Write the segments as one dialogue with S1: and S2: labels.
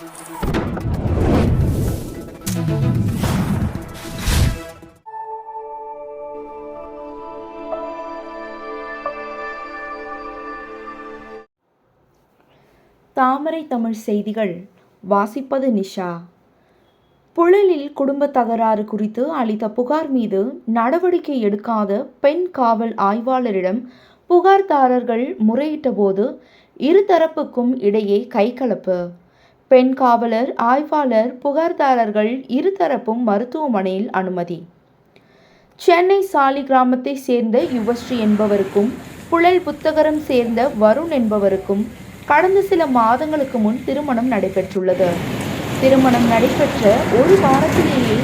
S1: தாமரை தமிழ் செய்திகள். வாசிப்பது நிஷா. புழலில் குடும்ப தகராறு குறித்து அளித்த புகார் மீது நடவடிக்கை எடுக்காத பெண் காவல் ஆய்வாளரிடம் புகார்தாரர்கள் முறையிட்டபோது இருதரப்புக்கும் இடையே கைகலப்பு பெண் காவலர் ஆய்வாளர் புகார்தாரர்கள் இருதரப்பும் மருத்துவமனையில் அனுமதி. சென்னை சாலி கிராமத்தை சேர்ந்த யுவஸ்ரீ என்பவருக்கும் புழல் புத்தகரம் சேர்ந்த வருண் என்பவருக்கும் கடந்த சில மாதங்களுக்கு முன் திருமணம் நடைபெற்றுள்ளது. திருமணம் நடைபெற்ற ஒரு வாரத்திலேயே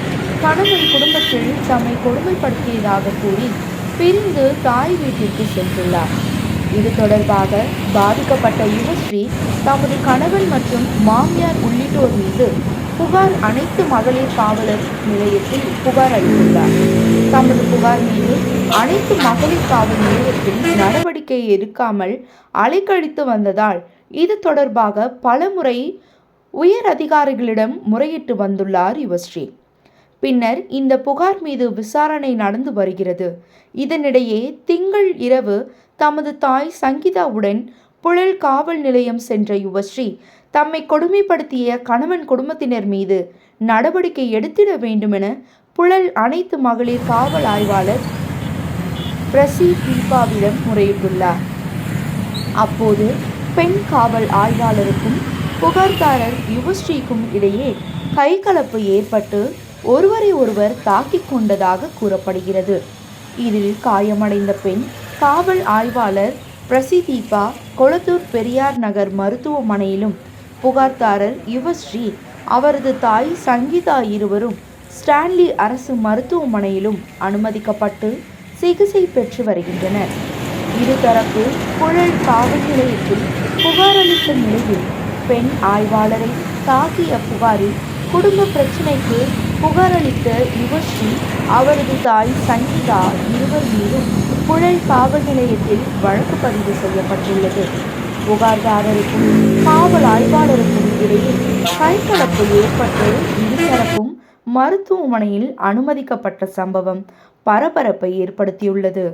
S1: கணவன் குடும்பத்தில் தம்மை கொடுமைப்படுத்தியதாக கூறி பிரிந்து தாய் வீட்டிற்கு சென்றுள்ளார். இது தொடர்பாக பாதிக்கப்பட்ட யுவஸ்ரீ தமது கணவன் மற்றும் மாமியார் உள்ளிட்டோர் மீது புகார் அனைத்து மகளிர் காவலர் நிலையத்தில் புகார் அளித்துள்ளார். தமது புகார் மீது அனைத்து மகளிர் காவல் நிலையத்தில் நடவடிக்கை எடுக்காமல் அலைக்கழித்து வந்ததால் இது தொடர்பாக பலமுறை உயர் அதிகாரிகளிடம் முறையிட்டு வந்துள்ளார் யுவஸ்ரீ பின்னர் இந்த புகார் மீது விசாரணை நடந்து வருகிறது. இதனிடையே திங்கள் இரவு தமது தாய் சங்கீதாவுடன் புழல் காவல் நிலையம் சென்ற யுவஸ்ரீ தம்மை கொடுமைப்படுத்திய கணவன் குடும்பத்தினர் மீது நடவடிக்கை எடுத்திட வேண்டுமென புழல் அனைத்து மகளிர் காவல் ஆய்வாளர் பிரசி தீபாவிடம் முறையிட்டுள்ளார். அப்போது பெண் காவல் ஆய்வாளருக்கும் புகார்தாரர் யுவஸ்ரீக்கும் இடையே கைகலப்பு ஏற்பட்டு ஒருவரை ஒருவர் தாக்கிக் கொண்டதாக கூறப்படுகிறது. இதில் காயமடைந்த பெண் காவல் ஆய்வாளர் பிரசிதீபா கொளத்தூர் பெரியார் நகர் மருத்துவமனையிலும் புகார்தாரர் யுவஸ்ரீ அவரது தாய் சங்கீதா இருவரும் ஸ்டான்லி அரசு மருத்துவமனையிலும் அனுமதிக்கப்பட்டு சிகிச்சை பெற்று வருகின்றனர். இருதரப்பு புழல் காவல் நிலையத்தில் புகாரளித்த நிலையில் பெண் ஆய்வாளரை தாக்கிய புகாரில் குடும்ப பிரச்சினைக்கு புகாரளித்த யுவஸ்ரீ அவரது தாய் சங்கீதா இருவர் மீதும் புழல் காவல் நிலையத்தில் வழக்கு பதிவு செய்யப்பட்டுள்ளது. புகார்தாரருக்கும் காவல் ஆய்வாளருக்கும் இடையே கைகலப்பு ஏற்பட்டு இருதரப்பும் மருத்துவமனையில் அனுமதிக்கப்பட்ட சம்பவம் பரபரப்பை ஏற்படுத்தியுள்ளது.